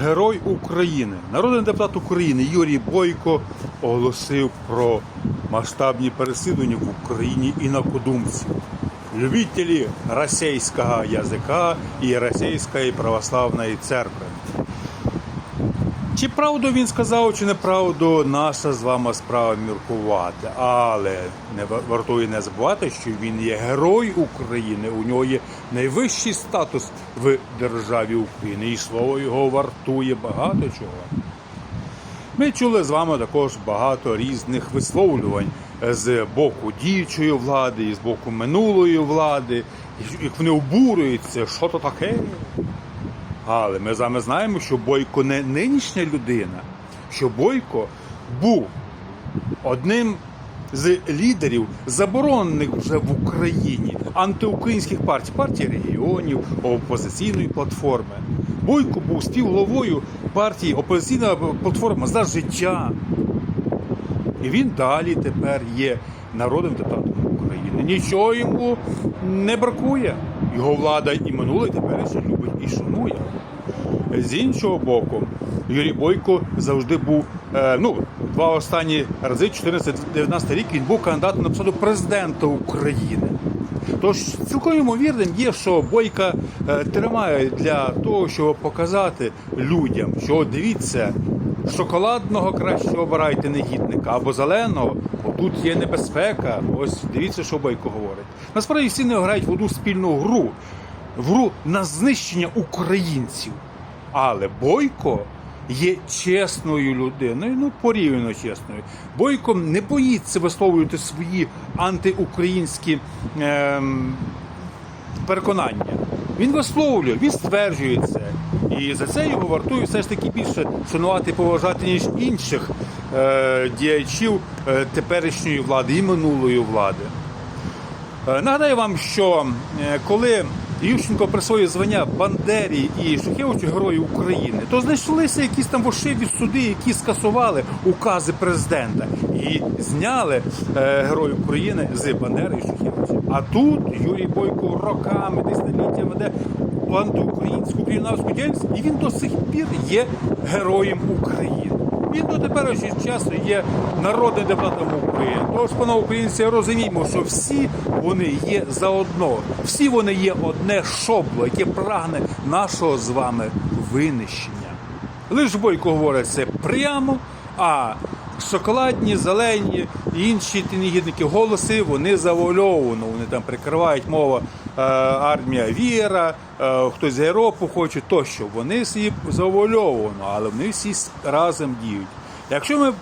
Герой України, народний депутат України Юрій Бойко оголосив про масштабні переслідування в Україні інакодумців, любителі російського язика і російської православної церкви. Чи правду він сказав, чи неправду, наша з вами справа міркувати. Але не вартує не забувати, що він є герой України. У нього є найвищий статус в державі України, і слово його вартує багато чого. Ми чули з вами також багато різних висловлювань з боку діючої влади і з боку минулої влади, як вони обурюються, що то таке. Але ми з вами знаємо, що Бойко не нинішня людина, що Бойко був одним з лідерів заборонених вже в Україні антиукраїнських партій, партії регіонів, опозиційної платформи. Бойко був співголовою партії Опозиційна платформа за життя. І він далі тепер є народним депутатом. Нічого йому не бракує. Його влада і минуле, і теперішнє любить і шанує. З іншого боку, Юрій Бойко завжди був е, ну, два останні рази, 14-19 рік, він був кандидатом на посаду президента України. Тож цілком ймовірним є, що Бойка е, тримає для того, щоб показати людям, що дивіться, шоколадного краще обирайте негідника або зеленого, тут є небезпека. Ось дивіться, що Бойко говорить. Насправді всі не грають в одну спільну гру, гру на знищення українців. Але Бойко є чесною людиною, ну порівняно чесною. Бойко не боїться висловлювати свої антиукраїнські ем, переконання. Він висловлює, він стверджує це. І за це його вартує все ж таки більше шанувати і поважати, ніж інших е, діячів е, теперішньої влади і минулої влади. Е, Нагадаю вам, що е, коли Ющенко присвоїв звання Бандері і Шухевичу Герою України, то знайшлися якісь там вошиві суди, які скасували укази президента і зняли е, Герой України з Бандери і Шухевича. А тут Юрій Бойко роками, десятиліття веде антиукраїнську кримінальську діяльність, і він до сих пір є героєм України. Він до теперішнього часу є народним депутатом України. Тож, пане українці, розуміємо, що всі вони є заодно, всі вони є одне шобло, яке прагне нашого з вами винищення. Лиш Бойко говорить це прямо, а шоколадні, зелені і інші ті негідники голоси вони завуальовано. Вони там прикривають мова армія Віра, е, хтось з Європу хоче тощо. Вони всі завуальовано, але вони всі разом діють. Якщо ми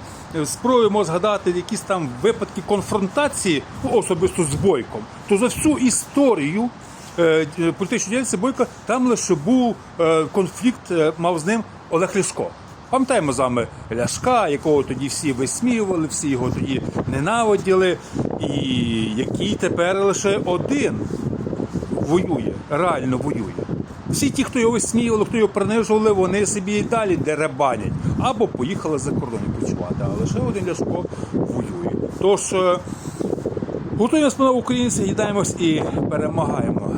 спробуємо згадати якісь там випадки конфронтації, особисто з Бойком, то за всю історію е, політичної діяльності Бойка там лише був е, конфлікт, е, мав з ним Олег Ляшко. Пам'ятаємо з вами Ляшка, якого тоді всі висміювали, всі його тоді ненавиділи, і який тепер лише один воює, реально воює. Всі ті, хто його висміювали, хто його принижували, вони собі і далі деребанять або поїхали за кордон почувати. а лише один Ляшко воює. Тож е, готуємося на українці, їдаємось і перемагаємо.